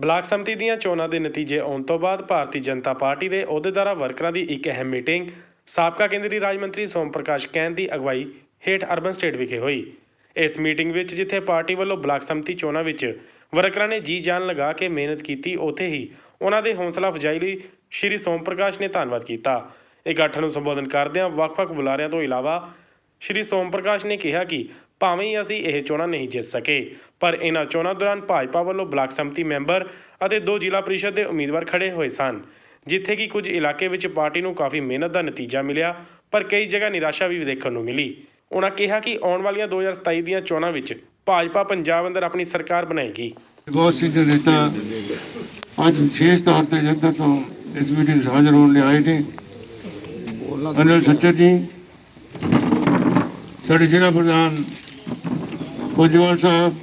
Block ਸੰਮਤੀ ਦੀਆਂ ਚੋਣਾਂ ਦੇ ਨਤੀਜੇ ਆਉਣ ਤੋਂ ਬਾਅਦ ਭਾਰਤੀ ਜਨਤਾ ਪਾਰਟੀ ਦੇ ਅਹੁਦੇਦਾਰਾਂ ਵਰਕਰਾਂ ਦੀ ਇੱਕ ਅਹਿਮ ਮੀਟਿੰਗ ਸਾਬਕਾ ਕੇਂਦਰੀ ਰਾਜ ਮੰਤਰੀ ਸੋਮ ਪ੍ਰਕਾਸ਼ ਕੈਨ ਦੀ ਅਗਵਾਈ ਹੇਠ ਅਰਬਨ ਸਟੇਟ ਵਿਖੇ ਹੋਈ। ਇਸ ਮੀਟਿੰਗ ਵਿੱਚ ਜਿੱਥੇ ਪਾਰਟੀ ਵੱਲੋਂ ਬਲਾਕ ਸੰਮਤੀ ਚੋਣਾਂ ਵਿੱਚ ਵਰਕਰਾਂ ਨੇ ਜੀ ਜਾਨ ਲਗਾ ਕੇ ਮਿਹਨਤ ਕੀਤੀ, ਉੱਥੇ ਹੀ ਉਹਨਾਂ ਦੇ ਹੌਸਲਾ ਅਫਜ਼ਾਈ ਲਈ ਸ਼੍ਰੀ ਸੋਮ ਪ੍ਰਕਾਸ਼ ਨੇ ਧੰਨਵਾਦ ਕੀਤਾ। ਇਕੱਠ ਨੂੰ ਸੰਬੋਧਨ ਕਰਦਿਆਂ ਵੱਖ-ਵੱਖ ਬੁਲਾਰਿਆਂ ਤੋਂ ਇਲਾਵਾ ਸ਼੍ਰੀ ਸੋਮ ਪ੍ਰਕਾਸ਼ ਨੇ ਕਿਹਾ ਕਿ ਭਾਵੇਂ ਅਸੀਂ ਇਹ ਚੋਣਾਂ ਨਹੀਂ ਜਿੱਤ ਸਕੇ, ਪਰ ਇਹਨਾਂ ਚੋਣਾਂ ਦੌਰਾਨ ਭਾਜਪਾ ਵੱਲੋਂ ਬਲਾਕ ਸੰਮਤੀ ਮੈਂਬਰ ਅਤੇ ਦੋ ਜ਼ਿਲ੍ਹਾ ਪ੍ਰੀਸ਼ਦ ਦੇ ਉਮੀਦਵਾਰ ਖੜੇ ਹੋਏ ਸਨ, ਜਿੱਥੇ ਕਿ ਕੁਝ ਇਲਾਕੇ ਵਿੱਚ ਪਾਰਟੀ ਨੂੰ ਕਾਫੀ ਮਿਹਨਤ ਦਾ ਨਤੀਜਾ ਮਿਲਿਆ, ਪਰ ਕਈ ਜਗ੍ਹਾ ਨਿਰਾਸ਼ਾ ਵੀ ਦੇਖਣ ਨੂੰ ਮਿਲੀ। ਉਹਨਾਂ ਕਿਹਾ ਕਿ ਆਉਣ ਵਾਲੀਆਂ 2027 ਦੀਆਂ ਚੋਣਾਂ ਵਿੱਚ ਭਾਜਪਾ ਪੰਜਾਬ ਅੰਦਰ ਆਪਣੀ ਸਰਕਾਰ ਬਣਾਏਗੀ। ਬਹੁਤ ਸੀਨੀਅਰ ਨੇਤਾ ਅੱਜ ਵਿਸ਼ੇਸ਼ ਤੌਰ ਤੇ ਜਗਦਰ ਤੋਂ ਇਸ ਮੀਟਿੰਗ ਹਾਜ਼ਰ ਹੋਣ ਲਈ ਆਏ ਨੇ। ਅਨਿਲ ਸੱਚਰ ਜੀ ਸਾਡੇ ਜ਼ਿਲ੍ਹਾ ਪ੍ਰਧਾਨ ਉਜਵਲ ਸਾਹਿਬ,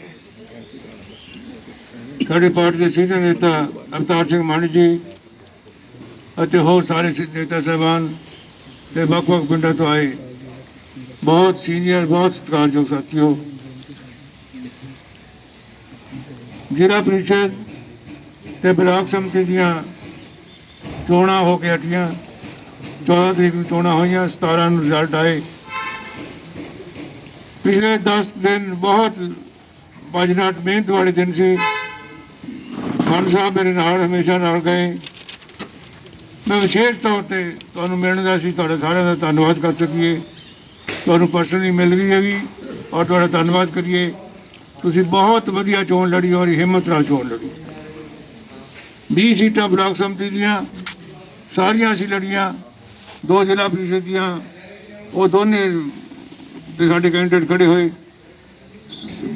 ਸਾਡੇ ਪਾਰਟੀ ਦੇ ਸੀਨੀਅਰ ਨੇਤਾ ਅਵਤਾਰ ਸਿੰਘ ਮਾਨੀ ਜੀ ਅਤੇ ਹੋਰ ਸਾਰੇ ਨੇਤਾ ਸਾਹਿਬਾਨ ਤੇ ਵੱਖ-ਵੱਖ ਪਿੰਡਾਂ ਤੋਂ ਆਏ। ਬਹੁਤ ਸੀਨੀਅਰ, ਬਹੁਤ ਸਤਿਕਾਰਯੋਗ ਸਾਥੀਓ। ਜ਼ਿਲ੍ਹਾ ਪ੍ਰੀਸ਼ਦ ਤੇ ਬਲਾਕ ਸਮਿਤੀ ਦੀਆਂ ਚੋਣਾਂ ਹੋ ਕੇ ਹਟੀਆਂ। 14 ਤਰੀਕ ਨੂੰ ਚੋਣਾਂ ਹੋਈਆਂ 17 ਨੂੰ ਰਿਜ਼ਲਟ ਆਏ। ਪਿਛਲੇ 10 ਦਿਨ ਬਹੁਤ ਬਾਜਨਾਟ ਮਿਹਨਤ ਵਾਲੇ ਦਿਨ ਸੀ। ਖਾਨ ਸਾਹਿਬ ਮੇਰੇ ਨਾਲ ਹਮੇਸ਼ਾ ਨਾਲ ਗਏ। ਮੈਂ ਵਿਸ਼ੇਸ਼ ਤੌਰ ਤੇ ਤੁਹਾਨੂੰ ਮਿਲਣ ਦਾ ਸੀ। ਤੁਹਾਡਾ ਸਾਰਿਆਂ ਦਾ ਧੰਨਵਾਦ ਕਰ ਸਕੀਏ। ਤੁਹਾਨੂੰ ਪਰਸਨਲੀ ਮਿਲ ਗਈ ਹੈਗੀ ਔਰ ਤੁਹਾਡਾ ਧੰਨਵਾਦ ਕਰੀਏ। ਤੁਸੀਂ ਬਹੁਤ ਵਧੀਆ ਚੋਣ ਲੜੀ ਔਰ ਹਿੰਮਤ ਨਾਲ ਚੋਣ ਲੜੀ। 20 ਸੀਟਾਂ ਬਲਾਕ ਸੰਮਤੀ ਦੀਆਂ, ਸਾਰੀਆਂ ਅਸੀਂ ਲੜੀਆਂ। ਦੋ ਜ਼ਿਲ੍ਹਾ ਪ੍ਰੀਸ਼ਦ ਦੀਆਂ, ਉਹ ਦੋਨੇ ਤੇ ਸਾਡੇ ਕੈਂਡੀਡੇਟ ਖੜੇ ਹੋਏ।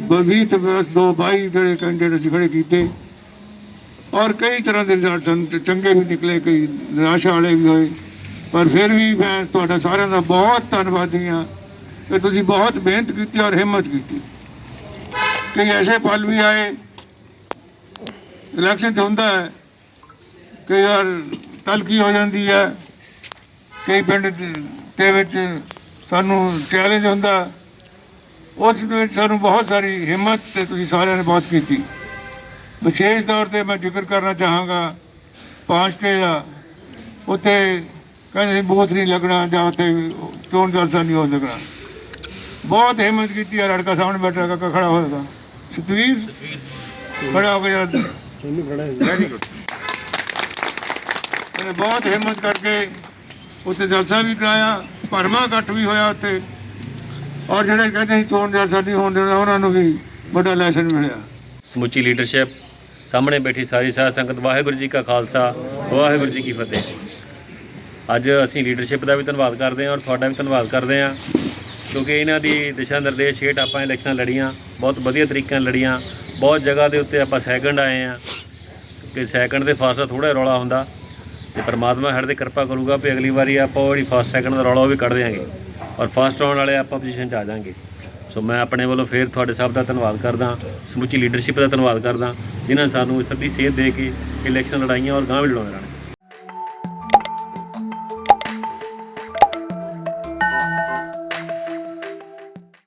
20 ਤੇ ਪਲੱਸ ਦੋ 22 ਜਿਹੜੇ ਕੈਂਡੀਡੇਟ ਅਸੀਂ ਖੜੇ ਕੀਤੇ। ਔਰ ਕਈ ਤਰ੍ਹਾਂ ਦੇ ਰਿਜ਼ਲਟ ਸਨ ਚੰਗੇ ਵੀ ਨਿਕਲੇ, ਕਈ ਨਿਰਾਸ਼ਾ ਵਾਲੇ ਵੀ ਹੋਏ। ਪਰ ਫਿਰ ਵੀ ਮੈਂ ਤੁਹਾਡਾ ਸਾਰਿਆਂ ਦਾ ਬਹੁਤ ਧੰਨਵਾਦੀ ਹਾਂ ਕਿ ਤੁਸੀਂ ਬਹੁਤ ਮਿਹਨਤ ਕੀਤੀ ਔਰ ਹਿੰਮਤ ਕੀਤੀ। ਕਈ ਐਸੇ ਪਲ ਵੀ ਆਏ। ਇਲੈਕਸ਼ਨ 'ਚ ਹੁੰਦਾ ਹੈ ਕਈ ਵਾਰ ਤਲਖੀ ਹੋ ਜਾਂਦੀ ਹੈ। ਕਈ ਪਿੰਡ ਦੇ ਵਿੱਚ ਸਾਨੂੰ ਚੈਲੰਜ ਹੁੰਦਾ। ਉਸ ਦੇ ਵਿੱਚ ਸਾਨੂੰ ਬਹੁਤ ਸਾਰੀ ਹਿੰਮਤ ਤੇ ਤੁਸੀਂ ਸਾਰਿਆਂ ਨੇ ਬਹੁਤ ਕੀਤੀ। ਵਿਸ਼ੇਸ਼ ਤੌਰ ਤੇ ਮੈਂ ਜ਼ਿਕਰ ਕਰਨਾ ਚਾਹਾਂਗਾ ਪਾਂਚਟੇ ਦਾ। ਉੱਥੇ ਕਹਿੰਦੇ ਬੂਥ ਨਹੀਂ ਲੱਗਣਾ ਜਾਂ ਉੱਥੇ ਚੋਣ ਜਲਸਾ ਨਹੀਂ ਹੋ ਸਕਣਾ। ਬਹੁਤ ਹਿੰਮਤ ਕੀਤੀ ਹੈ ਲੜਕਾ ਸਾਹਮਣੇ ਬੈਠਾ ਕਾਕਾ ਖੜਾ ਹੋਏਗਾ ਸਤਵੀਰ? ਖੜਾ ਹੋ ਗਿਆ ਵੈਰੀ ਗੁੱਡ ਉਹਨੇ ਬਹੁਤ ਹਿੰਮਤ ਕਰਕੇ ਉੱਥੇ ਜਲਸਾ ਵੀ ਕਰਾਇਆ। ਭਰਮਾ ਇਕੱਠ ਵੀ ਹੋਇਆ ਉੱਥੇ। ਔਰ ਜਿਹੜੇ ਕਹਿੰਦੇ ਸੀ ਚੋਣ ਜਲਸਾ ਨਹੀਂ ਹੋਣ ਦੇਣਾ, ਉਹਨਾਂ ਨੂੰ ਵੀ ਵੱਡਾ ਲੈਸਨ ਮਿਲਿਆ। ਸਮੁੱਚੀ ਲੀਡਰਸ਼ਿਪ ਸਾਹਮਣੇ ਬੈਠੀ ਸਾਰੀ ਸਾਧ ਸੰਗਤ, ਵਾਹਿਗੁਰੂ ਜੀ ਕਾ ਖਾਲਸਾ, ਵਾਹਿਗੁਰੂ ਜੀ ਕੀ ਫਤਿਹ। ਅੱਜ ਅਸੀਂ ਲੀਡਰਸ਼ਿਪ ਦਾ ਵੀ ਧੰਨਵਾਦ ਕਰਦੇ ਹਾਂ ਔਰ ਤੁਹਾਡਾ ਵੀ ਧੰਨਵਾਦ ਕਰਦੇ ਹਾਂ, ਕਿਉਂਕਿ ਇਹਨਾਂ ਦੀ ਦਿਸ਼ਾ ਨਿਰਦੇਸ਼ ਹੇਠ ਆਪਾਂ ਇਲੈਕਸ਼ਨ ਲੜੀਆਂ, ਬਹੁਤ ਵਧੀਆ ਤਰੀਕੇ ਨਾਲ ਲੜੀਆਂ। ਬਹੁਤ ਜਗ੍ਹਾ ਦੇ ਉੱਤੇ ਆਪਾਂ ਸੈਕੰਡ ਆਏ ਆ ਕਿ ਸੈਕੰਡ ਦੇ ਫਾਸਲਾ ਦਾ ਥੋੜਾ ਰੌਲਾ ਹੁੰਦਾ। ਤੇ ਪਰਮਾਤਮਾ ਸਾਡੇ ਤੇ ਕਿਰਪਾ ਕਰੂਗਾ ਵੀ ਅਗਲੀ ਵਾਰੀ ਆਪਾਂ ਉਹ ਜਿਹੜੀ ਫਸਟ ਸੈਕਿੰਡ ਦਾ ਰੌਲਾ ਉਹ ਵੀ ਕੱਢ ਦਿਆਂਗੇ। ਔਰ ਫਸਟ ਆਉਣ ਵਾਲੇ ਆਪਾਂ ਪੋਜੀਸ਼ਨ 'ਚ ਆ ਜਾਾਂਗੇ। ਸੋ ਮੈਂ ਆਪਣੇ ਵੱਲੋਂ ਫੇਰ ਤੁਹਾਡੇ ਸਭ ਦਾ ਧੰਨਵਾਦ ਕਰਦਾ, ਸਮੁੱਚੀ ਲੀਡਰਸ਼ਿਪ ਦਾ ਧੰਨਵਾਦ ਕਰਦਾ, ਜਿਨ੍ਹਾਂ ਨੇ ਸਾਨੂੰ ਸੱਦੀ ਸੇਧ ਦੇ ਕੇ ਇਲੈਕਸ਼ਨ ਲੜਾਈਆਂ ਔਰ ਗਾਂਹ ਵੀ ਲੜਾਉਂਦੇ ਰਹਿਣ।